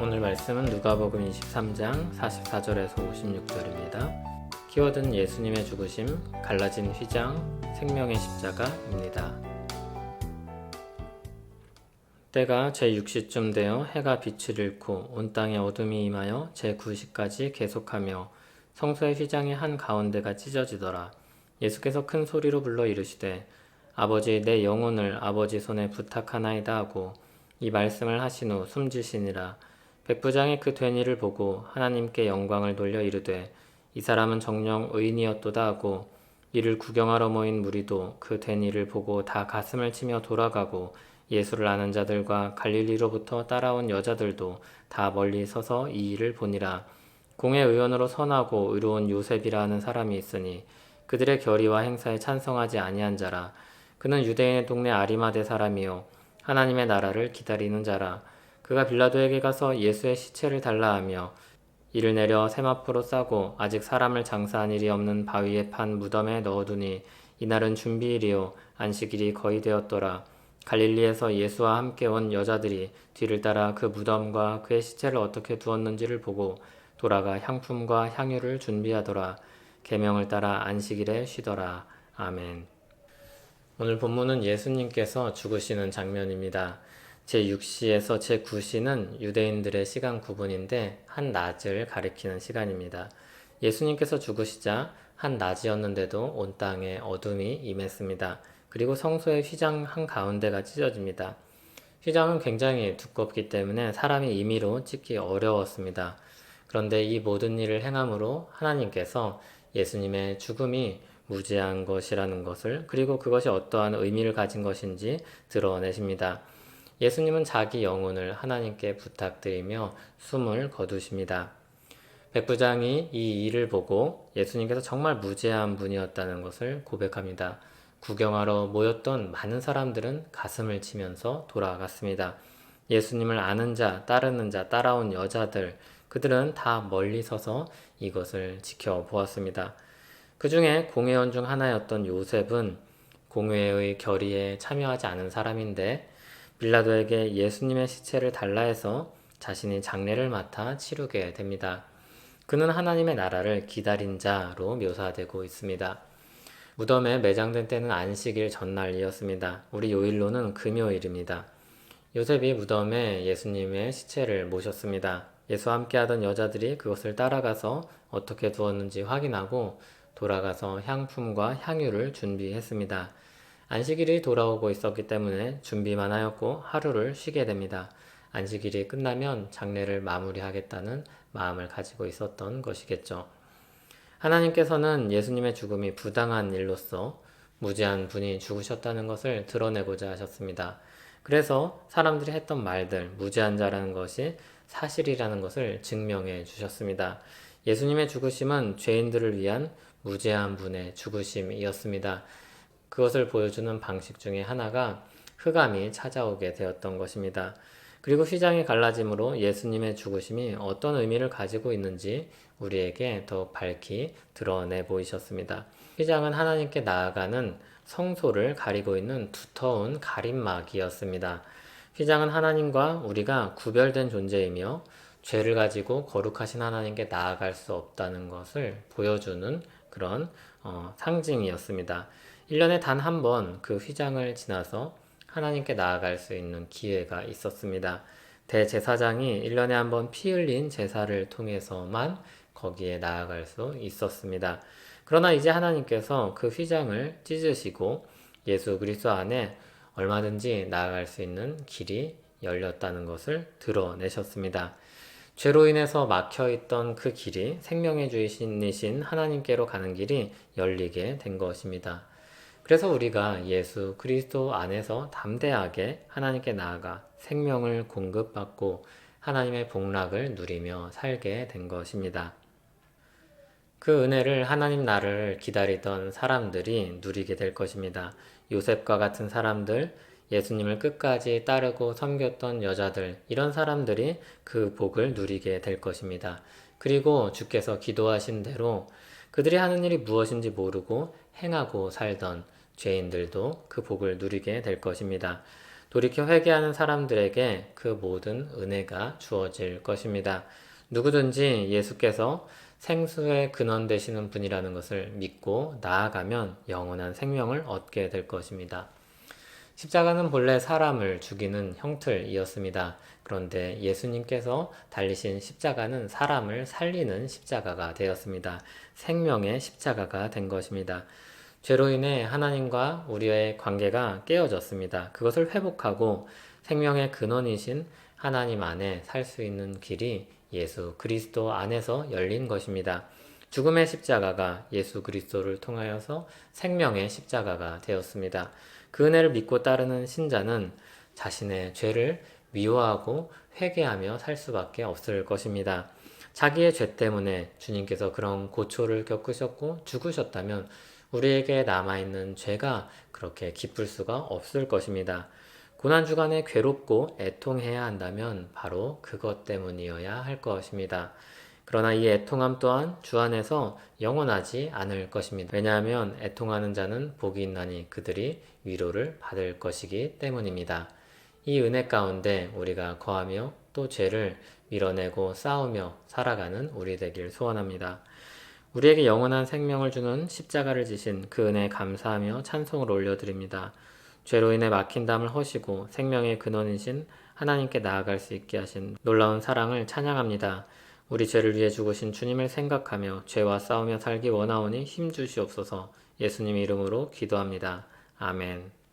오늘 말씀은 누가복음 23장 44절에서 56절입니다. 키워드는 예수님의 죽으심, 갈라진 휘장, 생명의 십자가입니다. 때가 제6시쯤 되어 해가 빛을 잃고 온 땅에 어둠이 임하여 제9시까지 계속하며 성소의 휘장의 한 가운데가 찢어지더라. 예수께서 큰 소리로 불러 이르시되 아버지 내 영혼을 아버지 손에 부탁하나이다 하고 이 말씀을 하신 후 숨지시니라. 백부장이 그 된 일을 보고 하나님께 영광을 돌려 이르되 이 사람은 정령 의인이었도다 하고 이를 구경하러 모인 무리도 그 된 일을 보고 다 가슴을 치며 돌아가고 예수를 아는 자들과 갈릴리로부터 따라온 여자들도 다 멀리 서서 이 일을 보니라. 공회 의원으로 선하고 의로운 요셉이라 하는 사람이 있으니 그들의 결의와 행사에 찬성하지 아니한 자라. 그는 유대인의 동네 아리마대 사람이요 하나님의 나라를 기다리는 자라. 그가 빌라도에게 가서 예수의 시체를 달라 하며 이를 내려 세마포로 싸고 아직 사람을 장사한 일이 없는 바위에 판 무덤에 넣어두니 이날은 준비일이요 안식일이 거의 되었더라. 갈릴리에서 예수와 함께 온 여자들이 뒤를 따라 그 무덤과 그의 시체를 어떻게 두었는지를 보고 돌아가 향품과 향유를 준비하더라. 계명을 따라 안식일에 쉬더라. 아멘. 오늘 본문은 예수님께서 죽으시는 장면입니다. 제6시에서 제9시는 유대인들의 시간 구분인데 한 낮을 가리키는 시간입니다. 예수님께서 죽으시자 한 낮이었는데도 온 땅에 어둠이 임했습니다. 그리고 성소의 휘장 한 가운데가 찢어집니다. 휘장은 굉장히 두껍기 때문에 사람이 임의로 찍기 어려웠습니다. 그런데 이 모든 일을 행함으로 하나님께서 예수님의 죽음이 무죄한 것이라는 것을 그리고 그것이 어떠한 의미를 가진 것인지 드러내십니다. 예수님은 자기 영혼을 하나님께 부탁드리며 숨을 거두십니다. 백부장이 이 일을 보고 예수님께서 정말 무죄한 분이었다는 것을 고백합니다. 구경하러 모였던 많은 사람들은 가슴을 치면서 돌아갔습니다. 예수님을 아는 자, 따르는 자, 따라온 여자들, 그들은 다 멀리 서서 이것을 지켜보았습니다. 그 중에 공회원 중 하나였던 요셉은 공회의 결의에 참여하지 않은 사람인데 빌라도에게 예수님의 시체를 달라 해서 자신이 장례를 맡아 치르게 됩니다. 그는 하나님의 나라를 기다린 자로 묘사되고 있습니다. 무덤에 매장된 때는 안식일 전날이었습니다. 우리 요일로는 금요일입니다. 요셉이 무덤에 예수님의 시체를 모셨습니다. 예수와 함께 하던 여자들이 그것을 따라가서 어떻게 두었는지 확인하고 돌아가서 향품과 향유를 준비했습니다. 안식일이 돌아오고 있었기 때문에 준비만 하였고 하루를 쉬게 됩니다. 안식일이 끝나면 장례를 마무리하겠다는 마음을 가지고 있었던 것이겠죠. 하나님께서는 예수님의 죽음이 부당한 일로서 무죄한 분이 죽으셨다는 것을 드러내고자 하셨습니다. 그래서 사람들이 했던 말들, 무죄한 자라는 것이 사실이라는 것을 증명해 주셨습니다. 예수님의 죽으심은 죄인들을 위한 무죄한 분의 죽으심이었습니다. 그것을 보여주는 방식 중에 하나가 흑암이 찾아오게 되었던 것입니다. 그리고 휘장이 갈라짐으로 예수님의 죽으심이 어떤 의미를 가지고 있는지 우리에게 더욱 밝히 드러내 보이셨습니다. 휘장은 하나님께 나아가는 성소를 가리고 있는 두터운 가림막이었습니다. 휘장은 하나님과 우리가 구별된 존재이며 죄를 가지고 거룩하신 하나님께 나아갈 수 없다는 것을 보여주는 그런 어, 상징이었습니다. 1년에 단 한 번 그 휘장을 지나서 하나님께 나아갈 수 있는 기회가 있었습니다. 대제사장이 1년에 한 번 피 흘린 제사를 통해서만 거기에 나아갈 수 있었습니다. 그러나 이제 하나님께서 그 휘장을 찢으시고 예수 그리스도 안에 얼마든지 나아갈 수 있는 길이 열렸다는 것을 드러내셨습니다. 죄로 인해서 막혀 있던 그 길이 생명의 주이신 하나님께로 가는 길이 열리게 된 것입니다. 그래서 우리가 예수 그리스도 안에서 담대하게 하나님께 나아가 생명을 공급받고 하나님의 복락을 누리며 살게 된 것입니다. 그 은혜를 하나님 나를 기다리던 사람들이 누리게 될 것입니다. 요셉과 같은 사람들, 예수님을 끝까지 따르고 섬겼던 여자들, 이런 사람들이 그 복을 누리게 될 것입니다. 그리고 주께서 기도하신 대로 그들이 하는 일이 무엇인지 모르고 행하고 살던 죄인들도 그 복을 누리게 될 것입니다. 돌이켜 회개하는 사람들에게 그 모든 은혜가 주어질 것입니다. 누구든지 예수께서 생수의 근원 되시는 분이라는 것을 믿고 나아가면 영원한 생명을 얻게 될 것입니다. 십자가는 본래 사람을 죽이는 형틀이었습니다. 그런데 예수님께서 달리신 십자가는 사람을 살리는 십자가가 되었습니다. 생명의 십자가가 된 것입니다. 죄로 인해 하나님과 우리의 관계가 깨어졌습니다. 그것을 회복하고 생명의 근원이신 하나님 안에 살 수 있는 길이 예수 그리스도 안에서 열린 것입니다. 죽음의 십자가가 예수 그리스도를 통하여서 생명의 십자가가 되었습니다. 그 은혜를 믿고 따르는 신자는 자신의 죄를 미워하고 회개하며 살 수밖에 없을 것입니다. 자기의 죄 때문에 주님께서 그런 고초를 겪으셨고 죽으셨다면 우리에게 남아있는 죄가 그렇게 기쁠 수가 없을 것입니다. 고난주간에 괴롭고 애통해야 한다면 바로 그것 때문이어야 할 것입니다. 그러나 이 애통함 또한 주 안에서 영원하지 않을 것입니다. 왜냐하면 애통하는 자는 복이 있나니 그들이 위로를 받을 것이기 때문입니다. 이 은혜 가운데 우리가 거하며 또 죄를 밀어내고 싸우며 살아가는 우리 되길 소원합니다. 우리에게 영원한 생명을 주는 십자가를 지신 그 은혜 감사하며 찬송을 올려드립니다. 죄로 인해 막힌 담을 허시고 생명의 근원이신 하나님께 나아갈 수 있게 하신 놀라운 사랑을 찬양합니다. 우리 죄를 위해 죽으신 주님을 생각하며 죄와 싸우며 살기 원하오니 힘 주시옵소서 예수님 이름으로 기도합니다. 아멘.